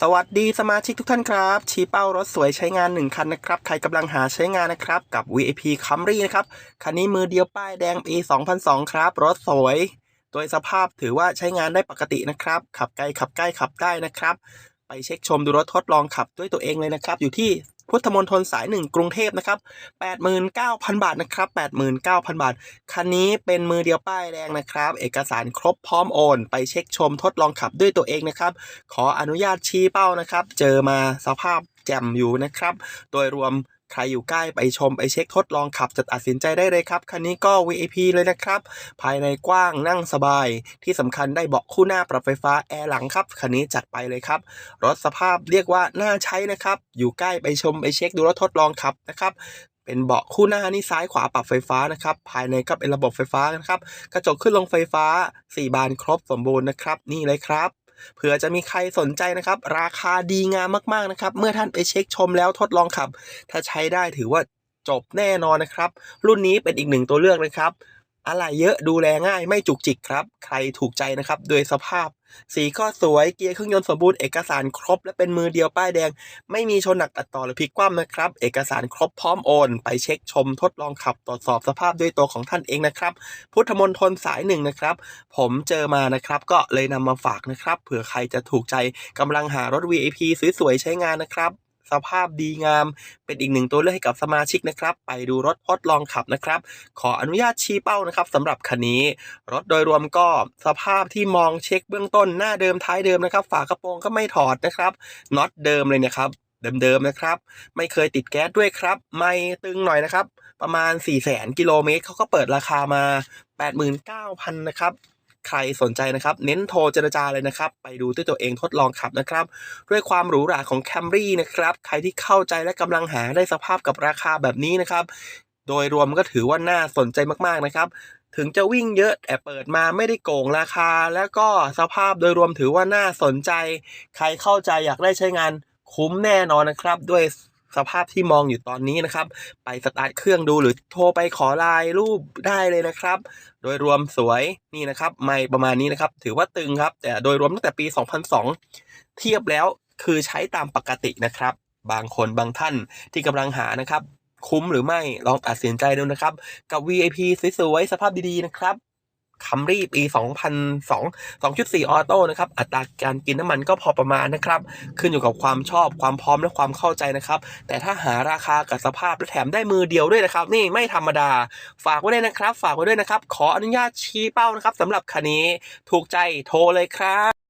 สวัสดีสมาชิกทุกท่านครับ ชี้เป้ารถสวยใช้งาน 1 คันนะครับ ใครกำลังหาใช้งานนะครับ กับ VIP Camry นะครับ คันนี้มือเดียวป้ายแดงปี 2002 ครับ รถสวย โดยสภาพถือว่าใช้งานได้ปกตินะครับ ขับไกลขับใกล้ขับได้นะครับ ไปเช็คชมดูรถทดลองขับด้วยตัวเองเลยนะครับ อยู่ที่ พุทธมณฑลสายหนึ่งกรุงเทพนะครับ89,000 บาทนะครับ89,000 บาท คันนี้เป็นมือเดียวป้ายแดงนะครับ เอกสารครบพร้อมโอน ไปเช็คชมทดลองขับด้วยตัวเองนะครับ ขออนุญาตชี้เป้านะครับ เจอมาสภาพแจ่มอยู่นะครับ โดยรวม ใครอยู่ใกล้ไปชมไปเช็คทดลองขับจะตัดสินใจได้เลยครับ คันนี้ก็ VIP เลยนะครับ ภายในกว้างนั่งสบาย ที่สำคัญได้เบาะคู่หน้าปรับไฟฟ้าแอร์หลังครับ คันนี้จัดไปเลยครับ รถสภาพเรียกว่าน่าใช้นะครับ อยู่ใกล้ไปชมไปเช็คดูรถทดลองขับนะครับเป็นเบาะคู่หน้านี่ซ้ายขวาปรับไฟฟ้านะครับ ภายในก็เป็นระบบไฟฟ้านะครับ กระจกขึ้นลงไฟฟ้า 4 บานครบสมบูรณ์นะครับ นี่เลยครับ เผื่อจะมีใครสนใจนะครับ ราคาดีงามมากๆนะครับ เมื่อท่านไปเช็คชมแล้วทดลองขับ ถ้าใช้ได้ถือว่าจบแน่นอนนะครับ รุ่นนี้เป็นอีกหนึ่งตัวเลือกนะครับ อะไรเยอะดูแลง่ายไม่จุกจิกครับ ใครถูกใจนะครับ โดยสภาพ สีก็สวยเกียร์เครื่องยนต์สมบูรณ์เอกสารครบ และเป็นมือเดียวป้ายแดง ไม่มีชนหนักตัดต่อหรือพลิกคว่ำนะครับ เอกสารครบพร้อมโอน ไปเช็คชมทดลองขับตรวจสอบสภาพด้วยตัวของท่านเองนะครับ พุทธมณฑลสายหนึ่งนะครับ ผมเจอมานะครับ ก็เลยนำมาฝากนะครับเผื่อใครจะถูกใจกำลังหารถ VIP สวยๆใช้งานนะครับ สภาพดีงาม เป็นอีกหนึ่งตัวเลือกให้กับสมาชิกนะครับ ไปดูรถทดลองขับนะครับ ขออนุญาตชี้เป้านะครับสำหรับคันนี้ รถโดยรวมก็สภาพที่มองเช็คเบื้องต้นหน้าเดิมท้ายเดิมนะครับ ฝากระโปรงก็ไม่ถอดนะครับน็อตเดิมเลยนะครับเดิมๆนะครับ ไม่เคยติดแก๊สด้วยครับ ไม่ตึงหน่อยนะครับ ประมาณ 4 0 0แสนกิโลเมตรเขาก็เปิดราคามา 89,000 นะครับ ใครสนใจนะครับ เน้นโทรเจรจาเลยนะครับ ไปดูด้วยตัวเองทดลองขับนะครับ ด้วยความหรูหราของ Camry นะครับ ใครที่เข้าใจและกำลังหาได้สภาพกับราคาแบบนี้นะครับ โดยรวมก็ถือว่าน่าสนใจมากๆนะครับถึงจะวิ่งเยอะแต่เปิดมาไม่ได้โกงราคา แล้วก็สภาพโดยรวมถือว่าน่าสนใจ ใครเข้าใจอยากได้ใช้งานคุ้มแน่นอนนะครับ ด้วย สภาพที่มองอยู่ตอนนี้นะครับ ไปสตาร์ทเครื่องดูหรือโทรไปขอลน์รูปได้เลยนะครับ โดยรวมสวยนี่นะครับไม่ประมาณนี้นะครับ ถือว่าตึงครับ แต่โดยรวมตั้งแต่ปี 2002 เทียบแล้วคือใช้ตามปกตินะครับ บางคนบางท่านที่กำลังหานะครับ คุ้มหรือไม่ลองตัดสินใจดูนะครับ กับ VIP สวยๆสภาพดีๆนะครับ คัมรี่ปี 2002 2.4 ออโต้นะครับ อัตราการกินน้ำมันก็พอประมาณนะครับ ขึ้นอยู่กับความชอบความพร้อมและความเข้าใจนะครับ แต่ถ้าหาราคากับสภาพและแถมได้มือเดียวด้วยนะครับ นี่ไม่ธรรมดา ฝากไว้ด้วยนะครับ ฝากไว้ด้วยนะครับ ขออนุญาตชี้เป้านะครับสำหรับคันนี้ ถูกใจโทรเลยครับ